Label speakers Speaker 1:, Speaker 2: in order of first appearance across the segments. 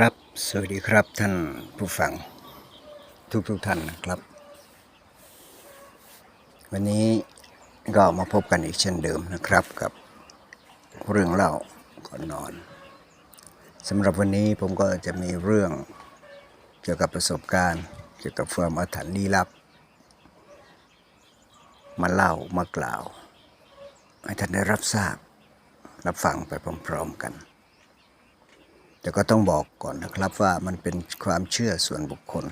Speaker 1: ครับ สวัสดีครับท่านผู้ฟังทุกทุกท่านนะครับ วันนี้ก็มาพบกันอีกเช่นเดิมนะครับกับเรื่องเล่าก่อนนอนสำหรับวันนี้ผมก็จะมีเรื่องเกี่ยวกับประสบการณ์ เกี่ยวกับความอาถรรพ์ลี้ลับ มาเล่ามากล่าวให้ท่านได้รับทราบ รับฟังไปพร้อมๆกัน แต่ก็ต้องบอกก่อนนะครับว่ามันเป็นความเชื่อส่วนบุคคล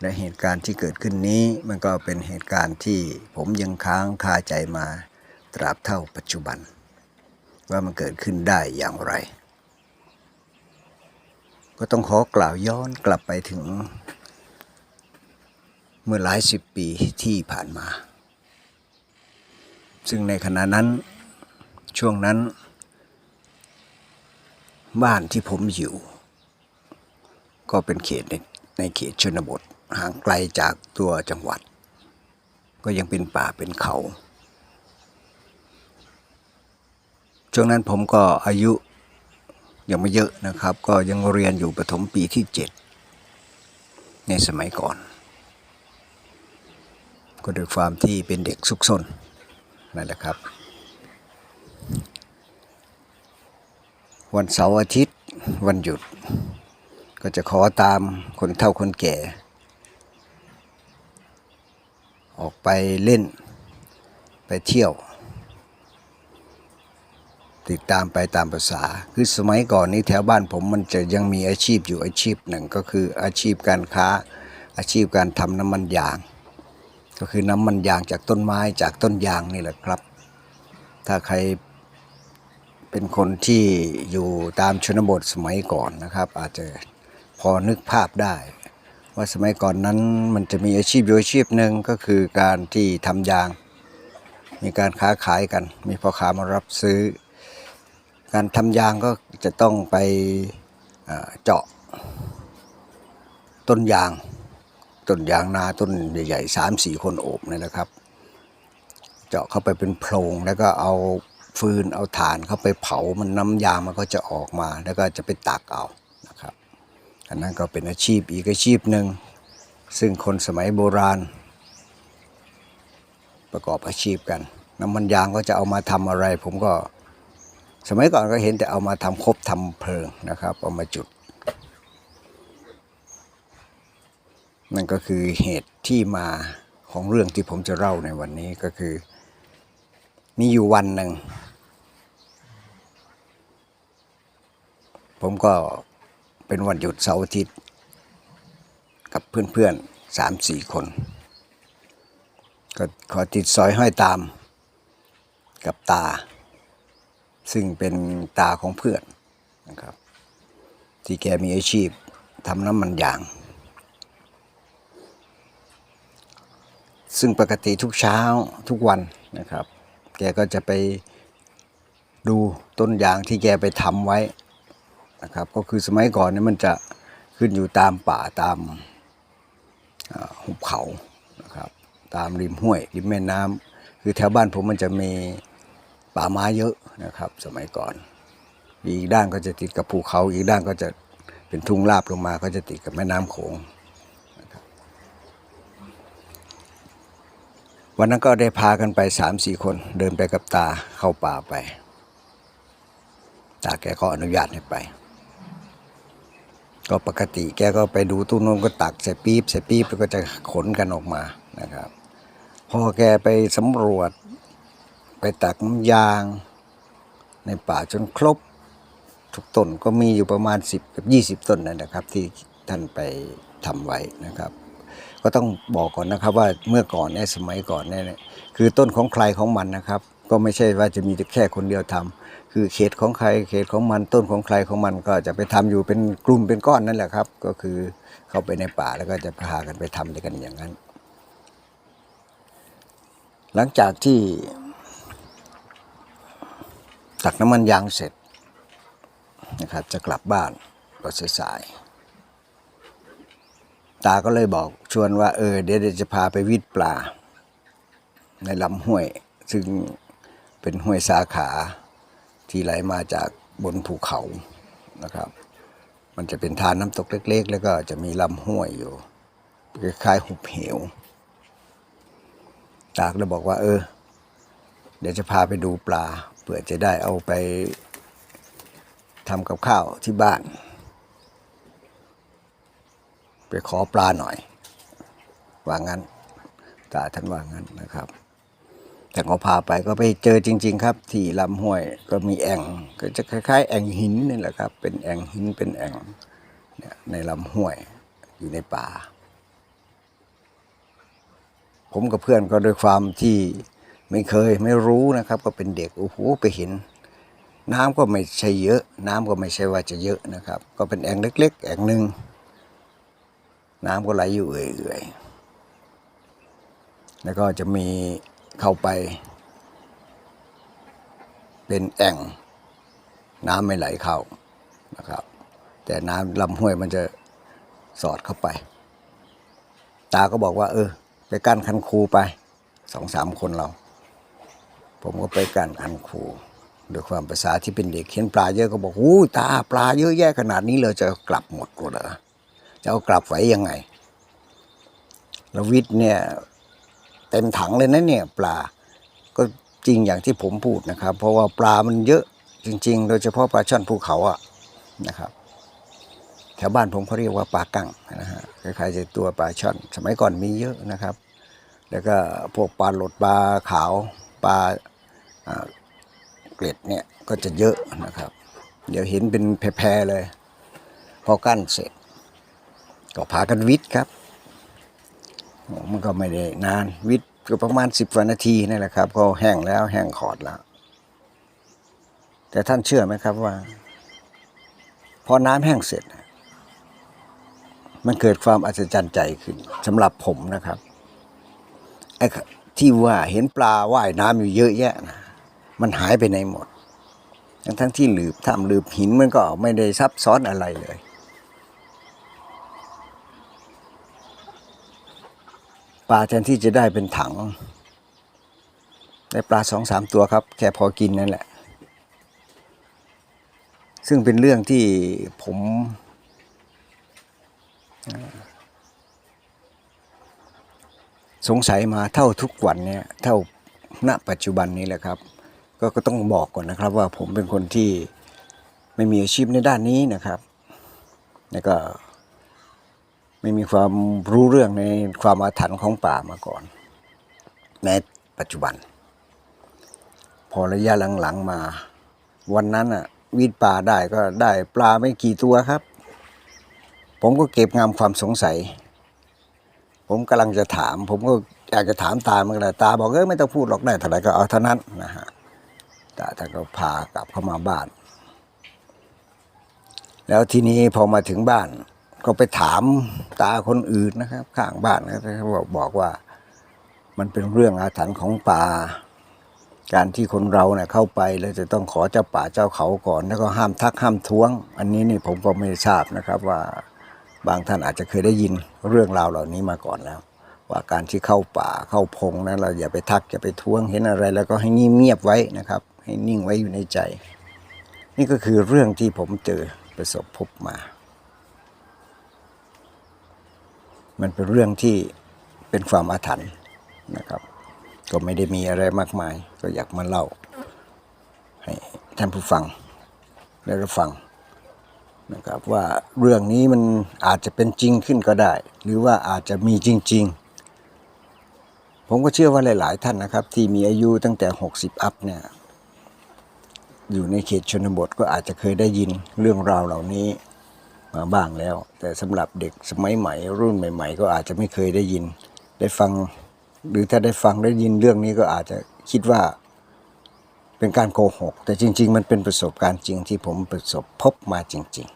Speaker 1: และเหตุการณ์ที่เกิดขึ้นนี้มันก็เป็นเหตุการณ์ที่ผมยังค้างคาใจมาตราบเท่าปัจจุบัน ว่ามันเกิดขึ้นได้อย่างไร ก็ต้องขอกล่าวย้อนกลับไปถึง เมื่อหลายสิบปีที่ผ่านมา ซึ่งในขณะนั้นช่วงนั้น บ้านที่ผมอยู่ ก็เป็นเขตในในเขตชนบทห่างไกลจากตัวจังหวัด ก็ยังเป็นป่าเป็นเขา ช่วงนั้นผมก็อายุยังไม่เยอะนะครับ ก็ยังเรียนอยู่ประถมปีที่เจ็ดในสมัยก่อน ก็ด้วยความที่เป็นเด็กซุกซนนั่นแหละครับ วันเสาร์อาทิตย์วันหยุด ก็จะขอตามคนเฒ่าคนแก่ ออกไปเล่นไปเที่ยว ติดตามไปตามภาษา คือสมัยก่อนนี้แถวบ้านผมมันจะยังมีอาชีพอยู่อาชีพหนึ่งก็คืออาชีพการค้าอาชีพการทำน้ำมันยาง ก็คือน้ำมันยางจากต้นไม้จากต้นยางนี่แหละครับ ถ้าใคร เป็นคนที่อยู่ตามชนบทสมัยก่อนนะครับ อาจจะพอนึกภาพได้ ว่าสมัยก่อนนั้นมันจะมีอาชีพอยู่อาชีพหนึ่งก็คือการที่ทำยาง มีการค้าขายกัน มีพ่อค้ามารับซื้อ การทำยางก็จะต้องไปเจาะต้นยางต้นยางนาต้นใหญ่ๆสามสี่คนโอบนี่นะครับ เจาะเข้าไปเป็นโพรงแล้วก็เอา ฟืนเอาถ่านเข้าไปเผามันน้ำยามันก็จะออกมา แล้วก็จะไปตักเอานะครับอันนั้นก็เป็นอาชีพอีกอาชีพหนึ่งซึ่งคนสมัยโบราณ ประกอบอาชีพกัน น้ำมันยางก็จะเอามาทำอะไร ผมก็สมัยก่อนก็เห็นแต่เอามาทำคบทำเพลิงนะครับเอามาจุด นั่นก็คือเหตุที่มาของเรื่องที่ผมจะเล่าในวันนี้ก็คือ มีอยู่วันหนึ่ง ผมก็เป็นวันหยุดเสาร์อาทิตย์ กับเพื่อนๆสามสี่คน ก็ขอติดซอยห้อยตามกับตา ซึ่งเป็นตาของเพื่อนนะครับ ที่แกมีอาชีพทำน้ำมันยาง ซึ่งปกติทุกเช้าทุกวันนะครับ แกก็จะไปดูต้นยางที่แกไปทำไว้นะครับ ก็คือสมัยก่อนนี่มันจะขึ้นอยู่ตามป่าตามหุบเขานะครับ ตามริมห้วย ริมแม่น้ำคือแถวบ้านผมมันจะมีป่าไม้เยอะนะครับ สมัยก่อน อีกด้านก็จะติดกับภูเขา อีกด้านก็จะเป็นทุ่งราบลงมา ก็จะติดกับแม่น้ำโขง วันนั้นก็ได้พากันไปสามสี่คนเดินไปกับตาเข้าป่าไป ตาแกก็อนุญาตให้ไป ก็ปกติแกก็ไปดูตู้นนก็ตักใส่ปี๊บใส่ปี๊บแล้วก็จะขนกันออกมานะครับ พอแกไปสำรวจ ไปตักน้ำยาง ในป่าจนครบ ทุกต้นก็มีอยู่ประมาณ 10 กับ 20 ต้นนั่นนะครับ ที่ท่านไปทำไว้นะครับ ก็ต้องบอกก่อนนะครับว่าเมื่อก่อนเนี่ยสมัยก่อนเนี่ยคือต้นของใครของมันนะครับ ก็ไม่ใช่ว่าจะมีแค่คนเดียวทำคือเขตของใครเขตของมันต้นของใครของมันก็จะไปทำอยู่เป็นกลุ่มเป็นก้อนนั่นแหละครับ ก็คือเข้าไปในป่าแล้วก็จะพากันไปทำด้วยกันอย่างนั้น หลังจากที่ตักน้ำมันยางเสร็จนะครับจะกลับบ้านก็สายๆ ตาก็เลยบอกชวนว่า เออเดี๋ยวจะพาไปวิดปลา ในลำห้วย ซึ่งเป็นห้วยสาขาที่ไหลมาจากบนภูเขานะครับ มันจะเป็นทานน้ำตกเล็ก ๆ แล้วก็จะมีลำห้วยอยู่คล้ายๆหุบเหว ตากเลยบอกว่า เออ เดี๋ยวจะพาไปดูปลาเผื่อจะได้เอาไปทำกับข้าวที่บ้าน ไปขอปลาหน่อย ว่างั้นตาท่านว่างั้นนะครับ แต่เขาพาไปก็ไปเจอจริง ๆ ครับ ที่ลำห้วยก็มีแอ่งก็จะคล้ายๆ แอ่งหินนี่แหละครับ เป็นแอ่งหินเป็นแอ่งในลำห้วยอยู่ในป่า ผมกับเพื่อนก็ด้วยความที่ไม่เคยไม่รู้นะครับ ก็เป็นเด็กโอ้โหไปเห็นน้ำก็ไม่ใช่เยอะ น้ำก็ไม่ใช่ว่าจะเยอะนะครับ ก็เป็นแอ่งเล็ก ๆ แอ่งหนึ่ง น้ำก็ไหลอยู่เอื่อยๆ แล้วก็จะมีเข้าไป เป็นแอ่ง น้ำไม่ไหลเข้านะครับ แต่น้ำลำห้วยมันจะสอดเข้าไป ตาก็บอกว่า เออ ไปกั้นคันคูไปสองสามคนเรา ผมก็ไปกั้นคันคูด้วยความภาษาที่เป็นเด็กเห็นปลาเยอะก็บอกอู้ตาปลาเยอะแยะขนาดนี้เลยจะกลับหมดกูเหรอ จะเอากลับไหวยังไงแล้ววิทย์เนี่ยเต็มถังเลยนะเนี่ยปลาก็จริงอย่างที่ผมพูดนะครับ เพราะว่าปลามันเยอะจริง ๆ โดยเฉพาะปลาช่อนภูเขาอะนะครับแถวบ้านผมเขาเรียกว่าปลากั้งนะฮะคล้ายๆจะตัวปลาช่อน สมัยก่อนมีเยอะนะครับ แล้วก็พวกปลาหลดปลาขาวปลาอ่าเกล็ดเนี่ยก็จะเยอะนะครับ เดี๋ยวเห็นเป็นแพรๆเลย พอกั้นเสร็จ ก็พากันวิทย์ครับโอ้มันก็ไม่ได้นานวิทย์ก็ประมาณสิบนาทีนี่แหละครับ ก็แห้งแล้วแห้งขอดแล้ว แต่ท่านเชื่อไหมครับว่า พอน้ำแห้งเสร็จ มันเกิดความอัศจรรย์ใจขึ้นสำหรับผมนะครับไอ้ที่ว่าเห็นปลาว่ายน้ำอยู่เยอะแยะนะมันหายไปไหนหมด ทั้งทั้งที่หลืบถ้ำหลืบหินมันก็ไม่ได้ซับซ้อนอะไรเลย ปลาแทนที่จะได้เป็นถัง ได้ปลาสองสามตัวครับ แค่พอกินนั่นแหละ ซึ่งเป็นเรื่องที่ผมสงสัยมาเท่าทุกวันเนี่ยเท่าณปัจจุบันนี้แหละครับ ก็ก็ต้องบอกก่อนนะครับว่าผมเป็นคนที่ไม่มีอาชีพในด้านนี้นะครับ แล้วก็ ไม่มีความรู้เรื่องในความอาถรรพ์ของป่ามาก่อนในปัจจุบัน พอระยะหลังๆมา วันนั้นอะวีดปลาได้ก็ได้ปลาไม่กี่ตัวครับ ผมก็เก็บงำความสงสัย ผมกำลังจะถาม ผมก็อยากจะถามตาเหมันก็ได้ตาบอกเออไม่ต้องพูดหรอกได้เท่าไหร่ก็เอาเท่านั้นนะฮะตาท่านก็พากลับเข้ามาบ้าน แล้วทีนี้พอมาถึงบ้าน ก็ไปถามตาคนอื่นนะครับ ข้างบ้านนะเขาบอกบอกว่า มันเป็นเรื่องอาถรรพ์ของป่า การที่คนเราเนี่ยเข้าไปแล้วจะต้องขอเจ้าป่าเจ้าเขาก่อน แล้วก็ห้ามทักห้ามท้วง อันนี้นี่ผมก็ไม่ทราบนะครับว่าบางท่านอาจจะเคยได้ยินเรื่องราวเหล่านี้มาก่อนแล้ว ว่าการที่เข้าป่าเข้าพงนั้นเราอย่าไปทักอย่าไปท้วงเห็นอะไร แล้วก็ให้เงียบไว้นะครับ ให้นิ่งไว้อยู่ในใจ นี่ก็คือเรื่องที่ผมเจอประสบพบมา มันเป็นเรื่องที่เป็นความอาถรรพ์นะครับ ก็ไม่ได้มีอะไรมากมาย ก็อยากมาเล่า ให้ท่านผู้ฟังได้รับฟังนะครับว่าเรื่องนี้มันอาจจะเป็นจริงขึ้นก็ได้ หรือว่าอาจจะมีจริง ๆ ผมก็เชื่อว่าหลาย ๆ ท่านนะครับ ที่มีอายุตั้งแต่ 60 อัพเนี่ยอยู่ในเขตชนบทก็อาจจะเคยได้ยินเรื่องราวเหล่านี้ มาบ้างแล้ว แต่สำหรับเด็กสมัยใหม่ รุ่นใหม่ ๆ ก็อาจจะไม่เคยได้ยิน ได้ฟัง หรือถ้าได้ฟังได้ยินเรื่องนี้ก็อาจจะคิดว่าเป็นการโกหก แต่จริง ๆ มันเป็นประสบการณ์จริงที่ผมประสบพบมาจริง ๆ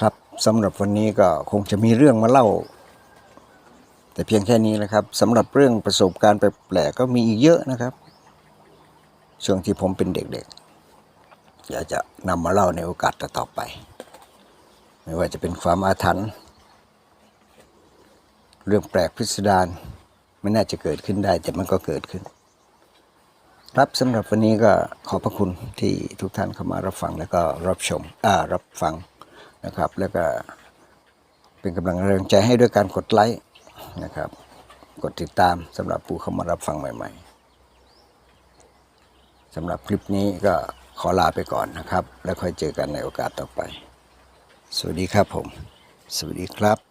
Speaker 1: ครับสำหรับวันนี้ก็คงจะมีเรื่องมาเล่า แต่เพียงแค่นี้นะครับสำหรับเรื่องประสบการณ์แปลกๆก็มีอีกเยอะนะครับ ช่วงที่ผมเป็นเด็ก ๆ อยากจะนำมาเล่าในโอกาสต่อไป ไม่ว่าจะเป็นความอาถรรพ์เรื่องแปลกพิสดารไม่น่าจะเกิดขึ้นได้แต่มันก็เกิดขึ้น ครับสำหรับวันนี้ก็ขอบพระคุณที่ทุกท่านเข้ามารับฟังแล้วก็รับชมอ่ารับฟังนะครับ แล้วก็เป็นกำลังแรงใจให้ด้วยการกดไลค์นะครับ กดติดตามสำหรับผู้เข้ามารับฟังใหม่ ๆสำหรับคลิปนี้ก็ ขอลาไปก่อนนะครับ แล้วค่อยเจอกันในโอกาสต่อไป สวัสดีครับผม สวัสดีครับ